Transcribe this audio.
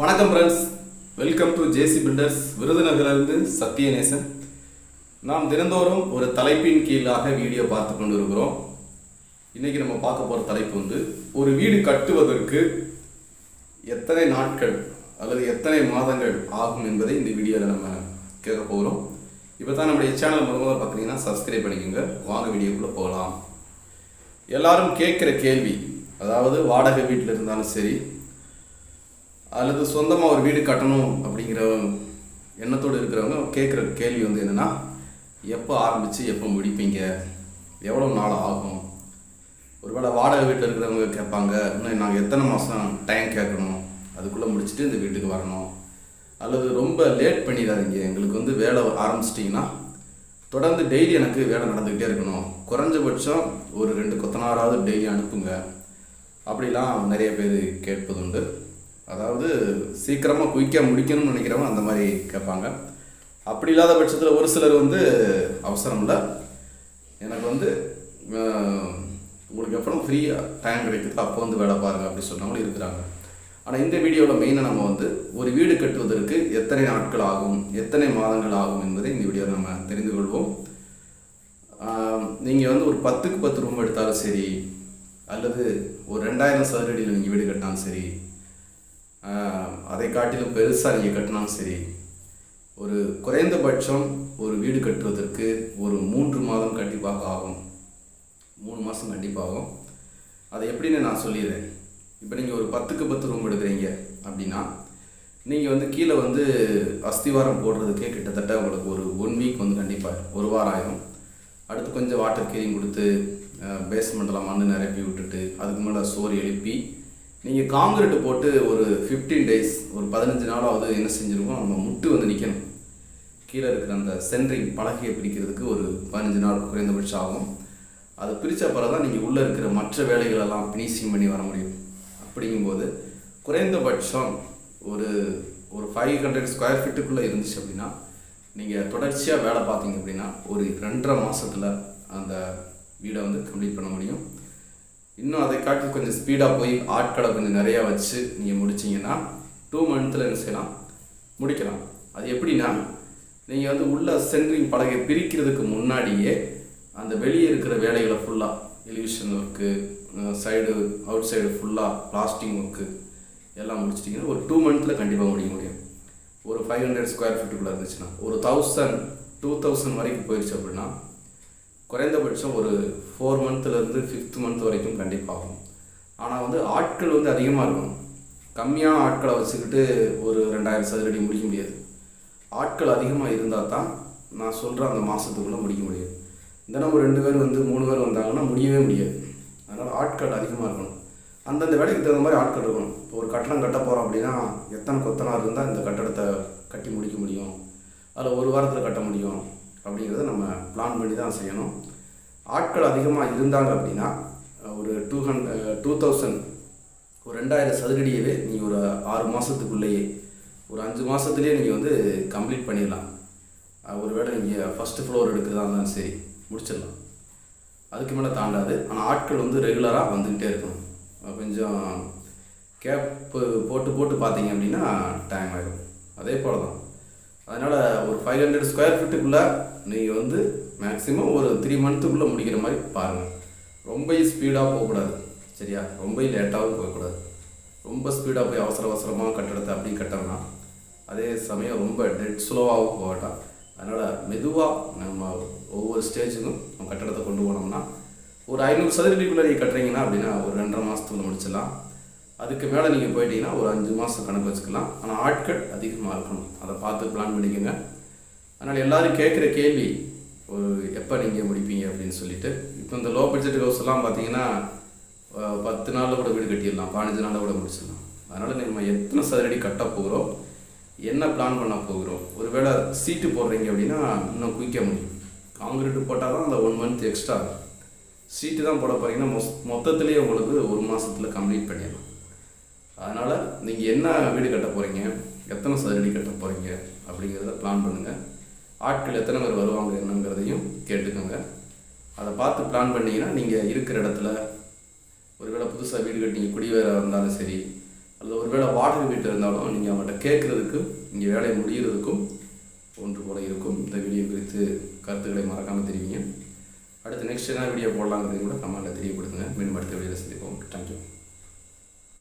வணக்கம் friends welcome to JC builders விருதுநகரிலிருந்து Sathyanesan. நாம் தினந்தோறும் ஒரு தலைப்பின் கீழாக வீடியோ பார்த்து கொண்டு இருக்கிறோம் நம்ம பார்க்க போகிற தலைப்பு வந்து ஒரு வீடு கட்டுவதற்கு எத்தனை நாட்கள் அல்லது எத்தனை மாதங்கள் ஆகும் என்பதை இந்த வீடியோவில் நம்ம கேட்க போகிறோம் இப்போ தான் நம்முடைய சேனல் மூலமாக பார்த்தீங்கன்னா பார்க்குறீங்கன்னா சப்ஸ்கிரைப் பண்ணிக்கோங்க. வாங்க வீடியோக்குள்ளே போகலாம். எல்லாரும் கேட்குற கேள்வி அதாவது வாடகை வீட்டில் இருந்தாலும் சரி அல்லது சொந்தமாக ஒரு வீடு கட்டணும் அப்படிங்கிற எண்ணத்தோடு இருக்கிறவங்க கேட்குற கேள்வி வந்து என்னென்னா எப்போ ஆரம்பித்து எப்போ முடிப்பீங்க? எவ்வளோ நாள் ஆகும்? ஒருவேளை வாடகை வீட்டில் இருக்கிறவங்க கேட்பாங்க இன்னும் நாங்கள் எத்தனை மாதம் டைம் கேட்கணும்? அதுக்குள்ளே முடிச்சுட்டு இந்த வீட்டுக்கு வரணும். அல்லது ரொம்ப லேட் பண்ணிடாதீங்க. எங்களுக்கு வந்து வேலை ஆரம்பிச்சிட்டிங்கன்னா தொடர்ந்து டெய்லி எனக்கு வேலை நடந்துக்கிட்டே இருக்கணும். குறைஞ்சபட்சம் ஒரு ரெண்டு கொத்தனாராவது டெய்லி அனுப்புங்க. அப்படிலாம் நிறைய பேர் கேட்பதுண்டு. அதாவது சீக்கிரமாக குயிக்காக முடிக்கணும்னு நினைக்கிறவங்க அந்த மாதிரி கேட்பாங்க. அப்படி இல்லாத பட்சத்தில் ஒரு சிலர் வந்து அவசரம் இல்லை. எனக்கு வந்து உங்களுக்கு எப்போ ஃப்ரீயாக டைம் கிடைக்குது? அப்போ வந்து வேலை பாருங்கள் அப்படி சொன்னவங்களும் இருக்கிறாங்க. ஆனால் இந்த வீடியோவில் மெயினாக நம்ம வந்து ஒரு வீடு கட்டுவதற்கு எத்தனை நாட்கள் ஆகும்? எத்தனை மாதங்கள் ஆகும் என்பதை இந்த வீடியோவில் நம்ம தெரிந்து கொள்வோம். நீங்கள் வந்து ஒரு பத்துக்கு பத்து ரூம் எடுத்தாலும் சரி அல்லது ஒரு ரெண்டாயிரம் சதுரடியில் நீங்கள் வீடு கட்டினாலும் சரி அதை காட்டிலும் பெருசாக நீங்கள் கட்டினாலும் சரி ஒரு குறைந்தபட்சம் ஒரு வீடு கட்டுவதற்கு ஒரு மூன்று மாதம் கண்டிப்பாக ஆகும். மூணு மாதம் கண்டிப்பாக ஆகும் அதை எப்படின்னு நான் சொல்லிடுறேன். இப்போ நீங்கள் ஒரு பத்துக்கு பத்து ரூம் எடுக்கிறீங்க அப்படின்னா நீங்கள் வந்து கீழே வந்து அஸ்திவாரம் போடுறதுக்கே கிட்டத்தட்ட உங்களுக்கு ஒரு ஒன் வீக் வந்து கண்டிப்பாக ஒரு வாரம் ஆகும் அடுத்து கொஞ்சம் வாட்டர் கேரிங் கொடுத்து பேஸ்மெண்ட்டில் மண் நிரப்பி விட்டுட்டு அதுக்கு மேலே சோறு எழுப்பி நீங்கள் காங்கிரீட்டு போட்டு ஒரு ஃபிஃப்டீன் டேஸ் ஒரு பதினஞ்சு நாளாவது என்ன செஞ்சுருக்கோம்? நம்ம முட்டு வந்து நிற்கணும் கீழே இருக்கிற அந்த சென்ட்ரிங் பலகையை பிரிக்கிறதுக்கு ஒரு பதினஞ்சு நாள் குறைந்தபட்சம் ஆகும். அதை பிரித்த பிறகு தான் நீங்கள் உள்ளே இருக்கிற மற்ற வேலைகளெல்லாம் ஃபினிஷிங் பண்ணி வர முடியும். அப்படிங்கும்போது குறைந்தபட்சம் ஒரு ஒரு ஃபைவ் ஹண்ட்ரட் ஸ்கொயர் ஃபீட்டுக்குள்ளே இருந்துச்சு அப்படின்னா நீங்கள் தொடர்ச்சியாக வேலை பார்த்தீங்க அப்படின்னா ஒரு ரெண்டரை மாதத்தில் அந்த வீடை வந்து கம்ப்ளீட் பண்ண முடியும். இன்னும் அதை காட்டி கொஞ்சம் ஸ்பீடாக போய் ஆட்களை கொஞ்சம் நிறையா வச்சு நீங்கள் முடிச்சிங்கன்னா டூ மந்த்தில் என்ன செய்யலாம்? முடிக்கலாம். அது எப்படின்னா நீங்கள் வந்து உள்ள சென்ட்ரிங் பலகை பிரிக்கிறதுக்கு முன்னாடியே அந்த வெளியே இருக்கிற வேலைகளை ஃபுல்லாக elevation work side outside ஃபுல்லாக பிளாஸ்டிங் ஒர்க்கு எல்லாம் முடிச்சிட்டிங்கன்னா ஒரு டூ மந்த்தில் கண்டிப்பாக முடிக்க முடியும். ஒரு ஃபைவ் ஹண்ட்ரட் ஸ்கொயர் ஃபீட்டுக்குள்ளே இருந்துச்சுன்னா ஒரு தௌசண்ட் டூ தௌசண்ட் வரைக்கும் போயிடுச்சு அப்படின்னா குறைந்தபட்சம் ஒரு ஃபோர் மந்த்லேருந்து ஃபிஃப்த் மந்த் வரைக்கும் கண்டிப்பாக ஆகும் ஆனால் வந்து ஆட்கள் வந்து அதிகமாக இருக்கணும். கம்மியான ஆட்களை வச்சுக்கிட்டு ஒரு ரெண்டாயிரம் சதுரடி முடிக்க முடியாது. ஆட்கள் அதிகமாக இருந்தால் தான் நான் சொல்கிற அந்த மாதத்துக்குள்ளே முடிக்க முடியும். இந்த ஒரு ரெண்டு பேர் வந்து மூணு பேர் வந்தாங்கன்னா முடியவே முடியாது. அதனால் ஆட்கள் அதிகமாக இருக்கணும். அந்தந்த வேலைக்கு தகுந்த மாதிரி ஆட்கள் இருக்கணும். இப்போ ஒரு கட்டணம் கட்ட போகிறோம் அப்படின்னா எத்தனை கொத்தனார் இருந்தால் இந்த கட்டடத்தை கட்டி முடிக்க முடியும்? அதில் ஒரு வாரத்தில் கட்ட முடியும். அப்படிங்கிறத நம்ம பிளான் பண்ணி தான் செய்யணும். ஆட்கள் அதிகமாக இருந்தாங்க அப்படின்னா ஒரு டூ ஹண்ட்ரட் டூ தௌசண்ட் ஒரு ரெண்டாயிரம் சதுரடியவே நீங்கள் ஒரு ஆறு மாதத்துக்குள்ளேயே ஒரு அஞ்சு மாதத்துலேயே நீங்கள் வந்து கம்ப்ளீட் பண்ணிடலாம். ஒரு வேளை நீங்கள் ஃபஸ்ட்டு ஃப்ளோர் எடுக்கிறதா இருந்தாலும் சரி முடிச்சிடலாம். அதுக்கு மேலே தாண்டாது. ஆனால் ஆட்கள் வந்து ரெகுலராக வந்துக்கிட்டே இருக்கணும். கொஞ்சம் கேப்பு போட்டு போட்டு பார்த்தீங்க அப்படின்னா டைம் ஆகிடும் அதே போல் தான் அதனால் ஒரு ஃபைவ் ஹண்ட்ரட் ஸ்கொயர் ஃபீட்டுக்குள்ளே நீங்கள் வந்து மேக்ஸிமம் ஒரு த்ரீ மந்த்துக்குள்ளே முடிக்கிற மாதிரி பாருங்கள் ரொம்ப ஸ்பீடாக போகக்கூடாது. சரியா? ரொம்ப லேட்டாகவும் போகக்கூடாது. ரொம்ப ஸ்பீடாக போய் அவசர அவசரமாக கட்டடத்தை அப்படி கட்டோம்னா அதே சமயம் ரொம்ப டெட் ஸ்லோவாகவும் போகட்டாம். அதனால் மெதுவாக நம்ம ஒவ்வொரு ஸ்டேஜுக்கும் நம்ம கட்டடத்தை கொண்டு போனோம்னா ஒரு ஐநூறு சதுரடிக்குள்ளே நீங்கள் கட்டுறீங்கன்னா அப்படின்னா ஒரு ரெண்டரை மாதத்துக்குள்ள முடிச்சிடலாம். அதுக்கு மேலே நீங்கள் போயிட்டீங்கன்னா ஒரு அஞ்சு மாதம் கணக்கு வச்சுக்கலாம். ஆனால் ஆட்கள் அதிகமாக இருக்கணும். அதை பார்த்து பிளான் பண்ணிக்கோங்க. அதனால் எல்லோரும் கேட்குற கேள்வி ஒரு எப்போ நீங்கள் முடிப்பீங்க? அப்படின்னு சொல்லிட்டு இப்போ இந்த லோ பட்ஜெட் ஹவுஸ் எல்லாம் பார்த்தீங்கன்னா பத்து நாளில் கூட வீடு கட்டிடலாம் பதினஞ்சு நாளில் கூட முடிச்சிடலாம். அதனால் நம்ம எத்தனை சதுரடி கட்ட போகிறோம் என்ன பிளான் பண்ண போகிறோம் ஒருவேளை சீட்டு போடுறீங்க அப்படின்னா இன்னும் குயிக்க முடியும். காங்கிரீட் போட்டால் தான் அந்த ஒன் மந்த் எக்ஸ்ட்ரா சீட்டு தான் போட போகிறீங்கன்னா மொஸ் மொத்தத்துலேயே உங்களுக்கு ஒரு மாதத்தில் கம்ப்ளீட் பண்ணிடலாம். அதனால் நீங்கள் என்ன வீடு கட்ட போகிறீங்க எத்தனை சதுரடி கட்ட போகிறீங்க அப்படிங்கிறத பிளான் பண்ணுங்கள் ஆட்கள் எத்தனை பேர் வருவாங்க என்னங்கிறதையும் கேட்டுக்கோங்க. அதை பார்த்து பிளான் பண்ணிங்கன்னா நீங்கள் இருக்கிற இடத்துல ஒருவேளை புதுசாக வீடு கட்டிங்க நீங்கள் குடிவேற இருந்தாலும் சரி அல்லது ஒருவேளை வாடகை வீட்டில் இருந்தாலும் நீங்கள் அவங்கள்ட்ட கேட்குறதுக்கு இங்கே வேலை முடிகிறதுக்கும் ஒன்று போல இருக்கும். இந்த வீடியோ குறித்து கருத்துக்களை மறக்காமல் தெரிவிங்க. அடுத்து நெக்ஸ்ட் என்ன வீடியோ போடலாங்கிறதையும் கூட கமெண்ட்டில் தெரியப்படுத்துங்க. மீண்டும் அடுத்த வீடியோவில் சந்திப்போம். தேங்க்யூ